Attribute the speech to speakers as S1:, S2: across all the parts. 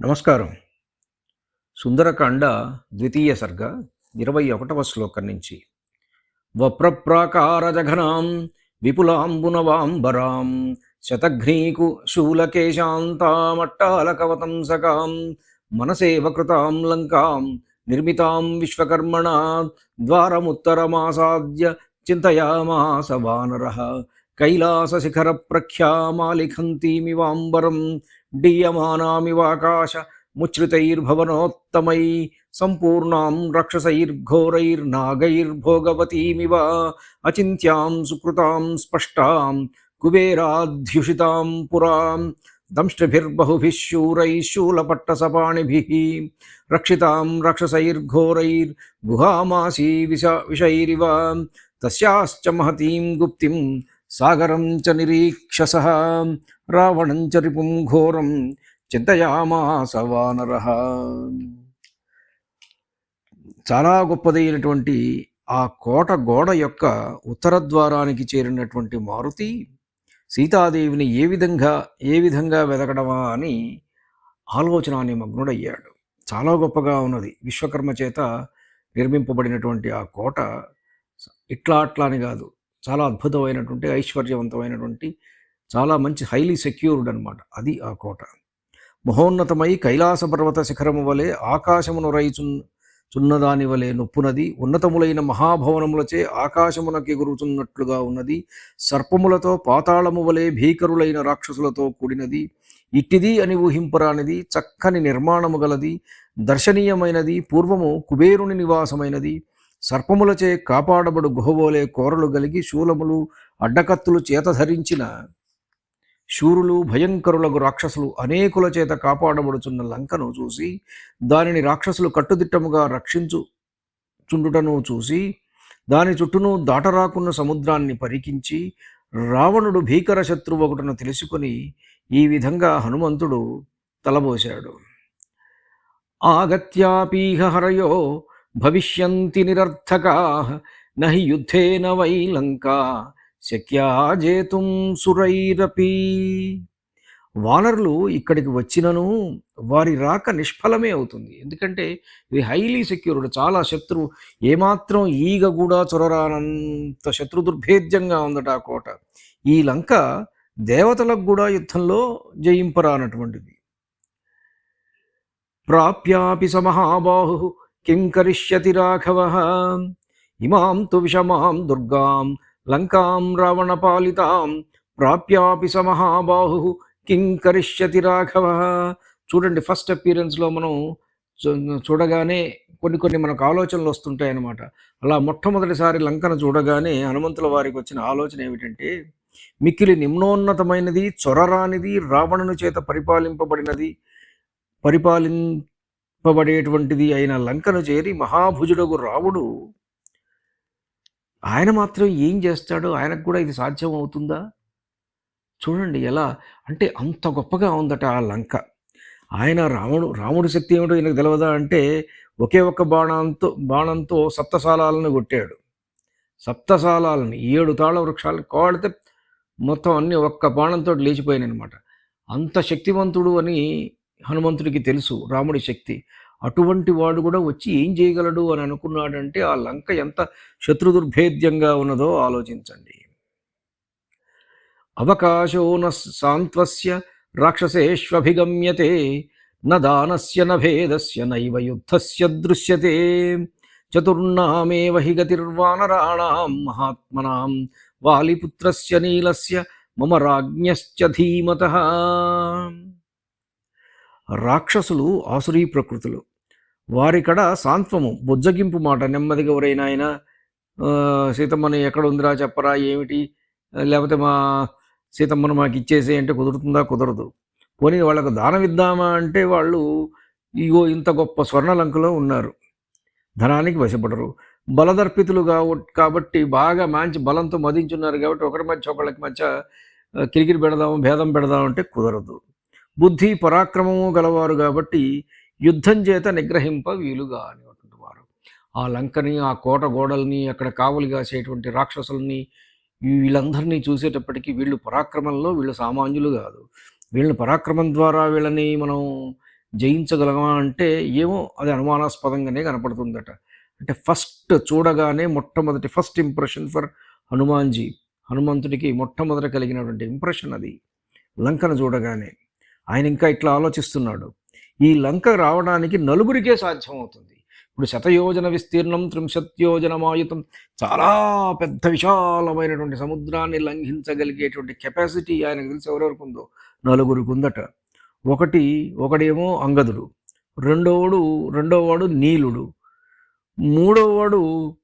S1: నమస్కారం. సుందరకాండ ద్వితీయ సర్గ ఇరవై ఒకటవ శ్లోకం నుంచి. వప్రప్రాకారజఘనాం విపులాంబునవాంబరాం శతఘ్నీకు శూలకేశాంతామట్టాలకవతంసకాం మనసేవ కృతాం లంకాం నిర్మితాం విశ్వకర్మణ ద్వారముత్తరమాసాద్య చింతయామాస వానరः कैलासशिखरप्रख्यामालिखन्तीमिवाम्बरं डीयमानामिवाकाश मुच्छ्रितैर्भवनोत्तमै सम्पूर्णां रक्षसैर्घोरैर्नागैर्भोगवतीमिव अचिन्त्यां सुकृतां स्पष्टां कुबेराध्युषितां पुरां दंष्टिभिर्बहुभिः शूरैः शूलपट्टसपाणिभिः रक्षितां रक्षसैर्घोरैर्गुहामासी विषैरिव तस्याश्च महतीं गुप्तिं సాగరం చ నిరీక్షస రావణం చ రిపుం ఘోరం చింతయామాస వానర. చాలా గొప్పదైనటువంటి ఆ కోట గోడ యొక్క ఉత్తర ద్వారానికి చేరినటువంటి మారుతి సీతాదేవిని ఏ విధంగా ఏ విధంగా వెతకడమా అని ఆలోచన నిమగ్నుడయ్యాడు. చాలా గొప్పగా ఉన్నది. విశ్వకర్మ చేత నిర్మింపబడినటువంటి ఆ కోట ఇట్లా అట్లా అని కాదు. చాలా అద్భుతమైనటువంటి ఐశ్వర్యవంతమైనటువంటి చాలా మంచి హైలీ సెక్యూర్డ్ అనమాట అది ఆ కోట. మహోన్నతమై కైలాస పర్వత శిఖరము వలె ఆకాశమును రైచున్ చున్నదాని వలె నొప్పునది ఉన్నతములైన మహాభవనములచే ఆకాశమునకి ఎగురుచున్నట్లుగా ఉన్నది సర్పములతో పాతాళము వలె భీకరులైన రాక్షసులతో కూడినది ఇట్టిది అని ఊహింపరానిది చక్కని నిర్మాణము గలది దర్శనీయమైనది పూర్వము కుబేరుని నివాసమైనది సర్పములచే కాపాడబడు గుహవోలే కోరలు గలిగి శూలములు అడ్డకత్తులు చేత ధరించిన శూరులు భయంకరులకు రాక్షసులు అనేకుల చేత కాపాడబడుచున్న లంకను చూసి దానిని రాక్షసులు కట్టుదిట్టముగా రక్షించు చుండుటను చూసి దాని చుట్టూను దాటరాకున్న సముద్రాన్ని పరికించి రావణుడు భీకర శత్రువు ఒకటను తెలుసుకొని ఈ విధంగా హనుమంతుడు తలబోశాడు. ఆగత్యాపీహ హరయో భవిష్యంతి నిరర్థకా నహి యుద్ధేన వై లంకా శక్యా జేతుం సురైరపి. వానరులు ఇక్కడికి వచ్చినను వారి రాక నిష్ఫలమే అవుతుంది. ఎందుకంటే ఇది హైలీ సెక్యూర్డ్ చాలా శత్రు ఏమాత్రం ఈగ కూడా చొరరానంత శత్రు దుర్భేద్యంగా ఉందట ఆ కోట. ఈ లంక దేవతలకు కూడా యుద్ధంలో జయింపరానటువంటిది. ప్రాప్యాపి సమహాబాహు కిం కరిష్యతి రాఘవ ఇమాం తు విషమాం దుర్గాం లంకాం రావణపాలితాం ప్రాప్యాపి సమహాబాహు కిం కరిష్యతి రాఘవ చూడండి ఫస్ట్ అపీరెన్స్లో మనం చూ- చూడగానే కొన్ని కొన్ని మనకు ఆలోచనలు వస్తుంటాయి అన్నమాట. అలా మొట్టమొదటిసారి లంకను చూడగానే హనుమంతుల వారికి వచ్చిన ఆలోచన ఏమిటంటే మిక్కిలి నిమ్నోన్నతమైనది చొరరానిది రావణుని చేత పరిపాలింపబడినది చెప్పబడేటువంటిది అయిన లంకను చేరి మహాభుజుడకు రావుడు. ఆయన మాత్రం ఏం చేస్తాడు ఆయనకు కూడా ఇది సాధ్యం అవుతుందా? చూడండి ఎలా అంటే అంత గొప్పగా ఉందట ఆ లంక. ఆయన రాముడు రాముడి శక్తి ఏమిటో ఈయనకు తెలియదా అంటే ఒకే ఒక్క బాణంతో బాణంతో సప్తసాలాలను కొట్టాడు. సప్తసాలాలని ఏడు తాళ వృక్షాలు కోడితే మొత్తం అన్ని ఒక్క బాణంతో లేచిపోయాను అనమాట అంత శక్తివంతుడు అని హనుమంతుడికి తెలుసు రాముడి శక్తి. అటువంటి వాడు కూడా వచ్చి ఏం చేయగలడు అని అనుకున్నాడంటే ఆ లంక ఎంత శత్రుదుర్భేద్యంగా ఉన్నదో ఆలోచించండి. అవకాశో న సాంత్వస్య రాక్షసేష్వభిగమ్యతే న దానస్య న భేదస్య నైవ యుద్ధస్య దృశ్యతే చతుర్నామేవ హి గతిర్వానరాణాం మహాత్మనాం వాలిపుత్రస్య నీలస్య మమ రాజ్ఞశ్చ ధీమతః. రాక్షసులు ఆసురీ ప్రకృతులు. వారికడ సాంత్వము బుజ్జగింపు మాట. నెమ్మదిగా ఎవరైనా ఆయన సీతమ్మని ఎక్కడ ఉందిరా చెప్పరా ఏమిటి? లేకపోతే మా సీతమ్మను మాకు ఇచ్చేసే అంటే కుదురుతుందా? కుదరదు. పోనీ వాళ్ళకు దానం ఇద్దామా అంటే వాళ్ళు ఇగో ఇంత గొప్ప స్వర్ణలంకలో ఉన్నారు. ధనానికి వశపడరు. బలదర్పితులు కాబట్టి బాగా మంచి బలంతో మదించున్నారు కాబట్టి ఒకరి మధ్య ఒకళ్ళకి మధ్య కిరికిరి పెడదాం భేదం పెడదాం అంటే కుదరదు. బుద్ధి పరాక్రమము గలవారు కాబట్టి యుద్ధం చేత నిగ్రహింప వీలుగా అనేటువంటి వారు. ఆ లంకని ఆ కోట గోడల్ని అక్కడ కావలి కాసేటువంటి రాక్షసుల్ని వీళ్ళందరినీ చూసేటప్పటికీ వీళ్ళు పరాక్రమంలో వీళ్ళు సామాన్యులు కాదు. వీళ్ళని పరాక్రమం ద్వారా వీళ్ళని మనం జయించగలమా అంటే ఏమో అది అనుమానాస్పదంగానే కనపడుతుందట. అంటే ఫస్ట్ చూడగానే మొట్టమొదటి ఫస్ట్ ఇంప్రెషన్ ఫర్ హనుమాన్జీ. హనుమంతుడికి మొట్టమొదట కలిగినటువంటి ఇంప్రెషన్ అది. లంకను చూడగానే. ఆయన ఇంకా ఇట్లా ఆలోచిస్తున్నాడు. ఈ లంక రావడానికి నలుగురికే సాధ్యమవుతుంది. ఇప్పుడు శతయోజన విస్తీర్ణం త్రింశత్యోజనమాయుతం చాలా పెద్ద విశాలమైనటువంటి సముద్రాన్ని లంఘించగలిగేటువంటి కెపాసిటీ ఆయనకు తెలిసి ఎవరెవరికి ఉందో? నలుగురికి ఉందట. ఒకటి ఒకడేమో అంగదుడు. రెండోవాడు రెండోవాడు నీలుడు. మూడోవాడు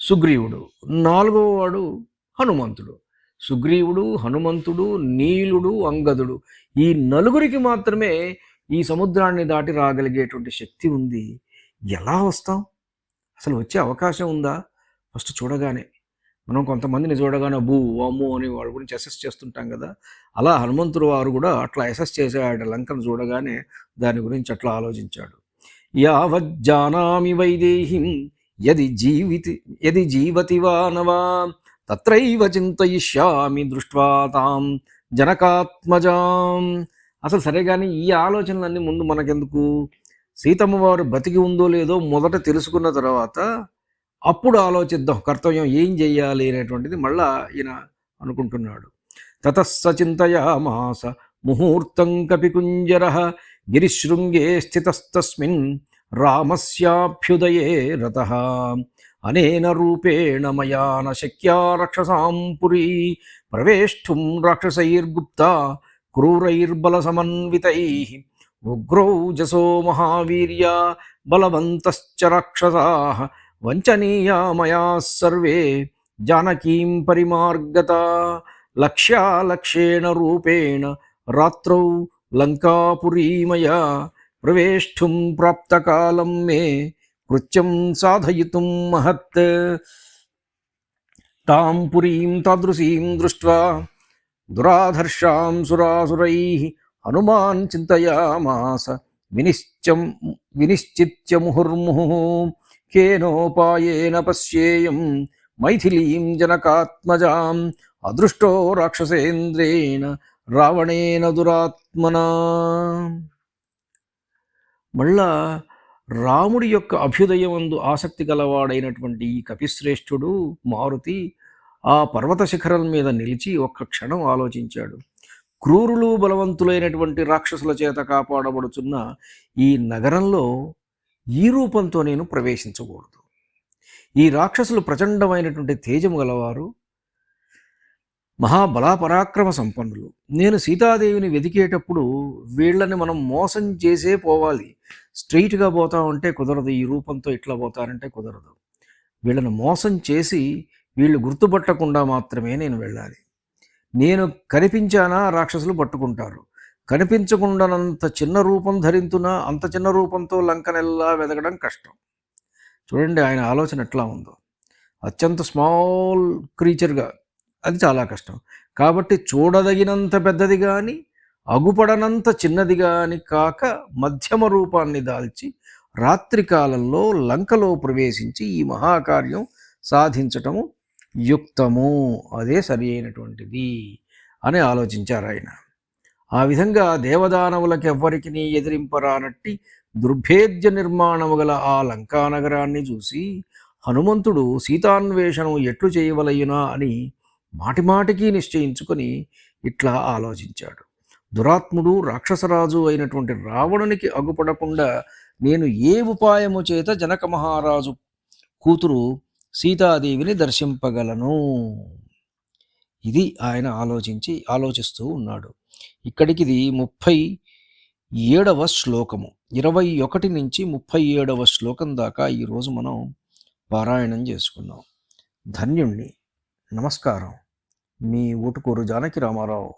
S1: సుగ్రీవుడు. నాలుగోవాడు హనుమంతుడు. సుగ్రీవుడు హనుమంతుడు నీలుడు అంగదుడు ఈ నలుగురికి మాత్రమే ఈ సముద్రాన్ని దాటి రాగలిగేటువంటి శక్తి ఉంది. ఎలా వస్తాం? అసలు వచ్చే అవకాశం ఉందా? ఫస్ట్ చూడగానే. మనం కొంతమందిని చూడగానే బూ అమ్ము అని వాళ్ళ గురించి అసెస్ చేస్తుంటాం కదా. అలా హనుమంతుడు వారు కూడా అట్లా అసెస్ చేసేవాడు. లంకను చూడగానే దాని గురించి అట్లా ఆలోచించాడు. యావజ్జానామి వైదేహిం యది జీవితి యది జీవతి వానవా తత్రైవ చింతయిష్యామి దృష్ట్వా తాం జనకాత్మజాం. అసలు సరే కానీ ఈ ఆలోచనలన్నీ ముందు మనకెందుకు? సీతమ్మ వారు బతికి ఉందో లేదో మొదట తెలుసుకున్న తర్వాత అప్పుడు ఆలోచిద్దాం కర్తవ్యం ఏం చేయాలి అనేటువంటిది మళ్ళా ఈయన అనుకుంటున్నాడు. తతస్సచింతయామాస ముహూర్తం కపికుంజర గిరిశృంగే స్థితస్తస్మిన్ రామస్యాభ్యుదయే రత अनेन रूपेण मया न शक्या रक्षसां पुरी प्रवेष्टुं राक्षसैर्गुप्ता, क्रूरैर्बलसमन्वितैः। उग्रौ जसो महावीर्या, बलवन्तश्च राक्षसाः। वञ्चनीया मया सर्वे, जानकीं परिमार्गता। लक्ष्यालक्ष्येण रूपेण रात्रौ लङ्कापुरी मया। प्रवेष्टुं प्राप्तकालं मे కృత్యం సాధయితుం మహత్. తాం పురీం తాదృశీం దృష్ట్వా దురాధర్షాం సురాసురై హనుమాన్ చింతయామాస. వినిశ్చం వినిశ్చిత్య ముహుర్ముహు కేనోపాయేన పశ్యేయం మైథిలీం జనకాత్మజాం అదృష్టో రాక్షసేంద్రేణ రావణేన దురాత్మనా. మళ్ళా రాముడి యొక్క అభ్యుదయమందు ఆసక్తి గలవాడైనటువంటి ఈ కపిశ్రేష్ఠుడు మారుతి ఆ పర్వత శిఖరం మీద నిలిచి ఒక్క క్షణం ఆలోచించాడు. క్రూరులు బలవంతులైనటువంటి రాక్షసుల చేత కాపాడబడుతున్న ఈ నగరంలో ఈ రూపంతో నేను ప్రవేశించకూడదు. ఈ రాక్షసులు ప్రచండమైనటువంటి తేజము గలవారు మహాబలాపరాక్రమ సంపన్నులు. నేను సీతాదేవిని వెతికేటప్పుడు వీళ్ళని మనం మోసం చేసే పోవాలి. స్ట్రైట్గా పోతా ఉంటే కుదరదు ఈ రూపంతో ఇట్లా పోతారంటే కుదరదు. వీళ్ళను మోసం చేసి వీళ్ళు గుర్తుపట్టకుండా మాత్రమే నేను వెళ్ళాలి. నేను కనిపించానా? రాక్షసులు పట్టుకుంటారు. కనిపించకుండానంత చిన్న రూపం ధరింతున్నా అంత చిన్న రూపంతో లంకనెల్లా వెదగడం కష్టం. చూడండి ఆయన ఆలోచన ఎట్లా ఉందో. అత్యంత స్మాల్ క్రీచర్గా అది చాలా కష్టం. కాబట్టి చూడదగినంత పెద్దది కానీ అగుపడనంత చిన్నదిగాని కాక మధ్యమ రూపాన్ని దాల్చి రాత్రి కాలంలో లంకలో ప్రవేశించి ఈ మహాకార్యం సాధించటము యుక్తము. అదే సరి అయినటువంటిది అని ఆలోచించారు ఆయన. ఆ విధంగా దేవదానవులకు ఎవ్వరికి ఎదిరింపరానట్టి దుర్భేద్య నిర్మాణము గల ఆ లంకా నగరాన్ని చూసి హనుమంతుడు సీతాన్వేషణం ఎట్లు చేయవలయునా అని మాటిమాటికి నిశ్చయించుకొని ఇట్లా ఆలోచించాడు. దురాత్ముడు రాక్షసరాజు అయినటువంటి రావణునికి అగుపడకుండా నేను ఏ ఉపాయము చేత జనక మహారాజు కూతురు సీతాదేవిని దర్శింపగలను? ఇది ఆయన ఆలోచించి ఆలోచిస్తూ ఉన్నాడు. ఇక్కడికి ఇది ముప్పై ఏడవ శ్లోకము. ఇరవై ఒకటి నుంచి ముప్పై ఏడవ శ్లోకం దాకా ఈరోజు మనం పారాయణం చేసుకున్నాం. ధన్యుణ్ణి. నమస్కారం. మీ ఊటుకూరు జానకి రామారావు.